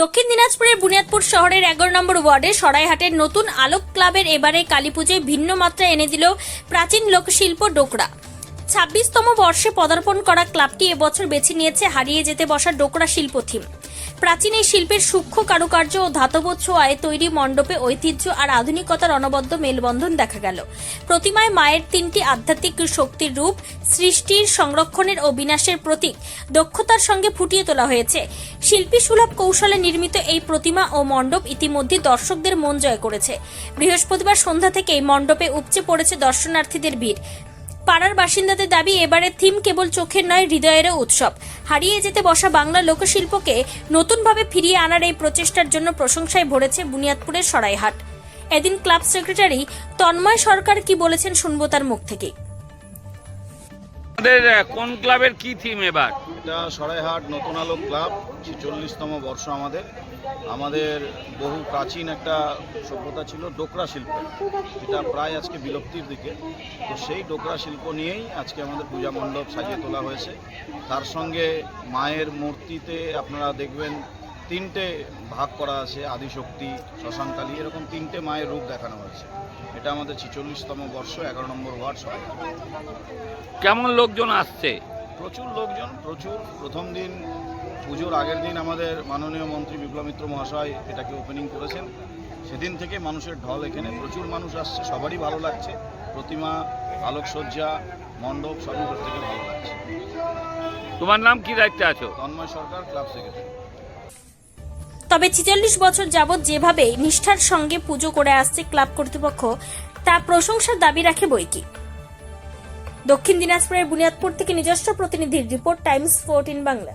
দক্ষিণ দিনাজপুরের বুনিয়াদপুর শহরের এগারো নম্বর ওয়ার্ডে সরাইহাটের নতুন আলোক ক্লাবের এবারে কালীপুজোয় ভিন্ন মাত্রা এনে দিল প্রাচীন লোকশিল্প ডোকরা। ছাব্বিশতম বর্ষে পদার্পণ করা ক্লাবটি এবছর বেছে নিয়েছে হারিয়ে যেতে বসা ডোকরা শিল্প থিম। প্রাচীন এই শিল্পের সূক্ষ্ম কারুকার্য ও ধাতব ছোঁয়ায় তৈরি মণ্ডপে ঐতিহ্য আর আধুনিকতার অনবদ্য মেলবন্ধন দেখা গেল। প্রতিমায় মায়ের তিনটি আধ্যাত্মিক শক্তির রূপ, সৃষ্টির, সংরক্ষণের ও বিনাশের প্রতীক দক্ষতার সঙ্গে ফুটিয়ে তোলা হয়েছে। শিল্পী সুলভ কৌশলে নির্মিত এই প্রতিমা ও মণ্ডপ ইতিমধ্যে দর্শকদের মন জয় করেছে। বৃহস্পতিবার সন্ধ্যা থেকেই মণ্ডপে উপচে পড়েছে দর্শনার্থীদের ভিড়। পাড়ার বাসিন্দাদের দাবি, এবারের থিম কেবল চোখের নয়, হৃদয়েরও উৎসব। হারিয়ে যেতে বসা বাংলা লোকশিল্পকে নতুনভাবে ফিরিয়ে আনার এই প্রচেষ্টার জন্য প্রশংসায় ভরেছে বুনিয়াদপুরের সরাইহাট। এদিন ক্লাব সেক্রেটারি তন্ময় সরকার কি বলেছেন শুনব তার মুখ থেকে। আমাদের কোন ক্লাবের কি থিম এবার? এটা সরাইহাট নতুন আলো ক্লাব ছেচল্লিশতম বর্ষ আমাদের। আমাদের বহু প্রাচীন একটা সভ্যতা ছিল ডোকরা শিল্প। যেটা প্রায় আজকে বিলুপ্তির দিকে। তো সেই ডোকরা শিল্প নিয়েই আজকে আমাদের পূজা মণ্ডপ সাজিয়ে তোলা হয়েছে। তার সঙ্গে মায়ের মূর্তিতে আপনারা দেখবেন তিনটে ভাগ করা আছে আদিশক্তি শ্মশানকালী এরকম তিনটে মায়ের রূপ দেখানো হয়েছে। এটা আমাদের ছেচল্লিশতম বর্ষ এগারো নম্বর ওয়ার্ড সরাইহাট কেমন লোকজন আসছে? প্রচুর লোকজন প্রচুর। প্রথম দিন পুজোর আগের দিন আমাদের মাননীয় মন্ত্রী বিপ্লব মিত্র মহাশয় এটাকে ওপেনিং করেছেন। সেদিন থেকে মানুষের ঢল এখানে প্রচুর মানুষ আসছে সবারই ভালো লাগছে। প্রতিমা আলোকসজ্জা মণ্ডপ সবই থেকে ভালো লাগছে। তোমার নাম কি দায়িত্বে আছো? Tanmoy Sarkar club secretary. তবে ছিচল্লিশ বছর যাবৎ যেভাবে নিষ্ঠার সঙ্গে পুজো করে আসছে ক্লাব কর্তৃপক্ষ, তা প্রশংসার দাবি রাখে বইকি দক্ষিণ দিনাজপুরের বুনিয়াদপুর থেকে নিজস্ব প্রতিনিধির রিপোর্ট, টাইমস ফোরটিন বাংলা।